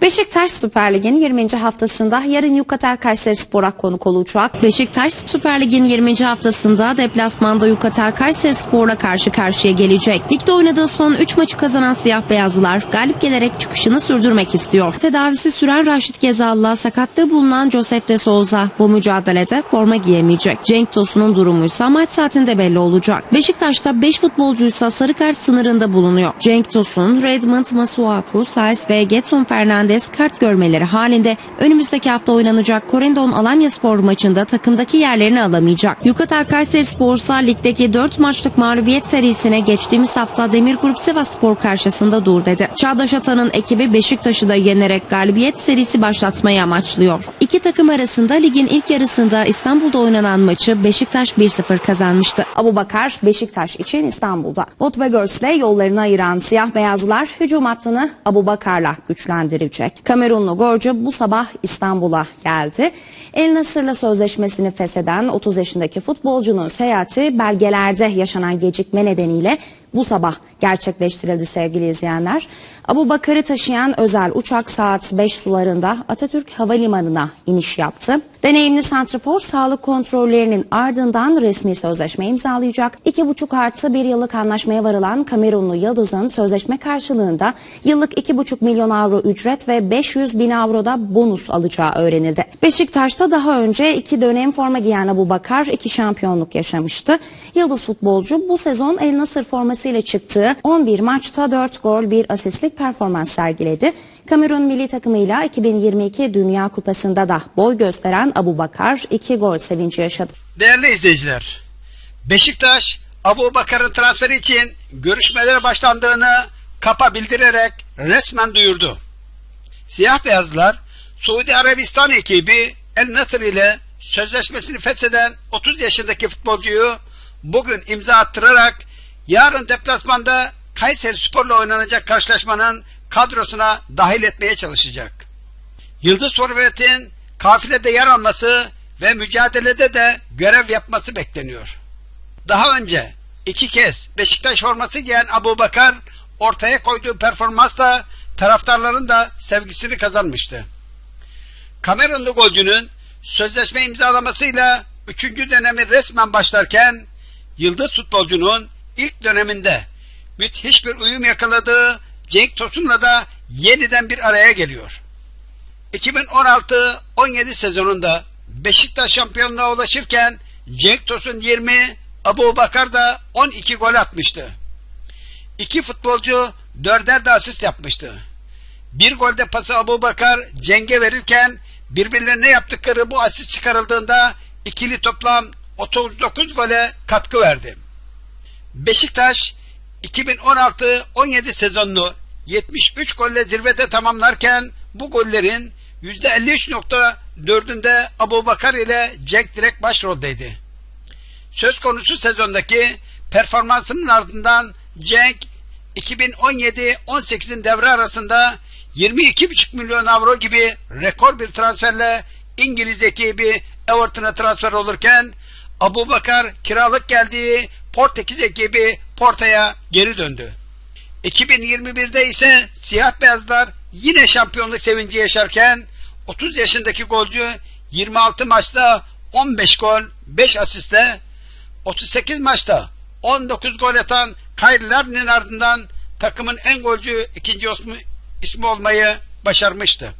Beşiktaş Süper Lig'in 20. haftasında yarın Yukatel Kayseri Spor'a konuk olacak. Beşiktaş Süper Lig'in 20. haftasında deplasmanda Yukatel Kayseri Spor'la karşı karşıya gelecek. Ligde oynadığı son 3 maçı kazanan siyah beyazlılar galip gelerek çıkışını sürdürmek istiyor. Tedavisi süren Raşit Gezal'la sakatlığı bulunan Josef de Souza bu mücadelede forma giyemeyecek. Cenk Tosun'un durumuysa maç saatinde belli olacak. Beşiktaş'ta 5 futbolcuysa sarı kart sınırında bulunuyor. Cenk Tosun, Redmond Masuaku, Saiz ve Getson Fernandes kart görmeleri halinde önümüzdeki hafta oynanacak Korendon Alanya Spor maçında takımdaki yerlerini alamayacak. Yukatel Kayseri Spor ise ligdeki 4 maçlık mağlubiyet serisine geçtiğimiz hafta Demir Grup Sivas Spor karşısında dur dedi. Çağdaş Atan'ın ekibi Beşiktaş'ı da yenerek galibiyet serisi başlatmayı amaçlıyor. İki takım arasında ligin ilk yarısında İstanbul'da oynanan maçı Beşiktaş 1-0 kazanmıştı. Abu Bakar Beşiktaş için İstanbul'da. Bot ve Görs'le yollarını ayıran siyah beyazlılar hücum hattını Abu Bakar'la güçlendirecek. Kamerunlu golcü bu sabah İstanbul'a geldi. El Nasır'la sözleşmesini fesheden 30 yaşındaki futbolcunun seyahati belgelerde yaşanan gecikme nedeniyle bu sabah gerçekleştirildi sevgili izleyenler. Abu Bakar'ı taşıyan özel uçak saat 5 sularında Atatürk Havalimanı'na iniş yaptı. Deneyimli santrafor sağlık kontrollerinin ardından resmi sözleşme imzalayacak. 2,5 artı bir yıllık anlaşmaya varılan Kamerunlu Yıldız'ın sözleşme karşılığında yıllık 2,5 milyon avro ücret ve 500 bin avroda bonus alacağı öğrenildi. Beşiktaş'ta daha önce iki dönem forma giyen Abu Bakar iki şampiyonluk yaşamıştı. Yıldız futbolcu bu sezon El Nasır formasıyla çıktığı 11 maçta 4 gol 1 asistlik performans sergiledi. Kamerun milli takımıyla 2022 Dünya Kupası'nda da boy gösteren Abu Bakar 2 gol sevinci yaşadı. Değerli izleyiciler, Beşiktaş Abu Bakar'ın transferi için görüşmelere başlandığını kapa bildirerek resmen duyurdu. Siyah beyazlar Suudi Arabistan ekibi El Nasr ile sözleşmesini fesheden 30 yaşındaki futbolcuyu bugün imza attırarak yarın deplasmanda Kayseri Spor'la oynanacak karşılaşmanın kadrosuna dahil etmeye çalışacak. Yıldız Forvet'in kafilede yer alması ve mücadelede de görev yapması bekleniyor. Daha önce iki kez Beşiktaş forması giyen Abu Bakar ortaya koyduğu performansla taraftarların da sevgisini kazanmıştı. Kamerunlu golcünün sözleşme imzalamasıyla 3. dönemi resmen başlarken Yıldız futbolcunun ilk döneminde müthiş bir uyum yakaladığı Cenk Tosun'la da yeniden bir araya geliyor. 2016-17 sezonunda Beşiktaş şampiyonluğa ulaşırken Cenk Tosun 20, Abu Bakar da 12 gol atmıştı. İki futbolcu dörder de asist yapmıştı. Bir golde pası Abu Bakar Cenk'e verirken birbirlerine yaptıkları bu asist çıkarıldığında ikili toplam 39 gole katkı verdi. Beşiktaş 2016-17 sezonunu 73 golle zirvede tamamlarken bu gollerin %53.4'ünde Abu Bakar ile Cenk direkt başroldeydi. Söz konusu sezondaki performansının ardından Cenk 2017-18'in devre arasında 22,5 milyon avro gibi rekor bir transferle İngiliz ekibi Everton'a transfer olurken Abu Bakar kiralık geldiği Portekiz ekibi Porto'ya geri döndü. 2021'de ise siyah beyazlar yine şampiyonluk sevinci yaşarken 30 yaşındaki golcü 26 maçta 15 gol 5 asiste 38 maçta 19 gol atan Kyle Lardner'in ardından takımın en golcü ikinci ismi olmayı başarmıştı.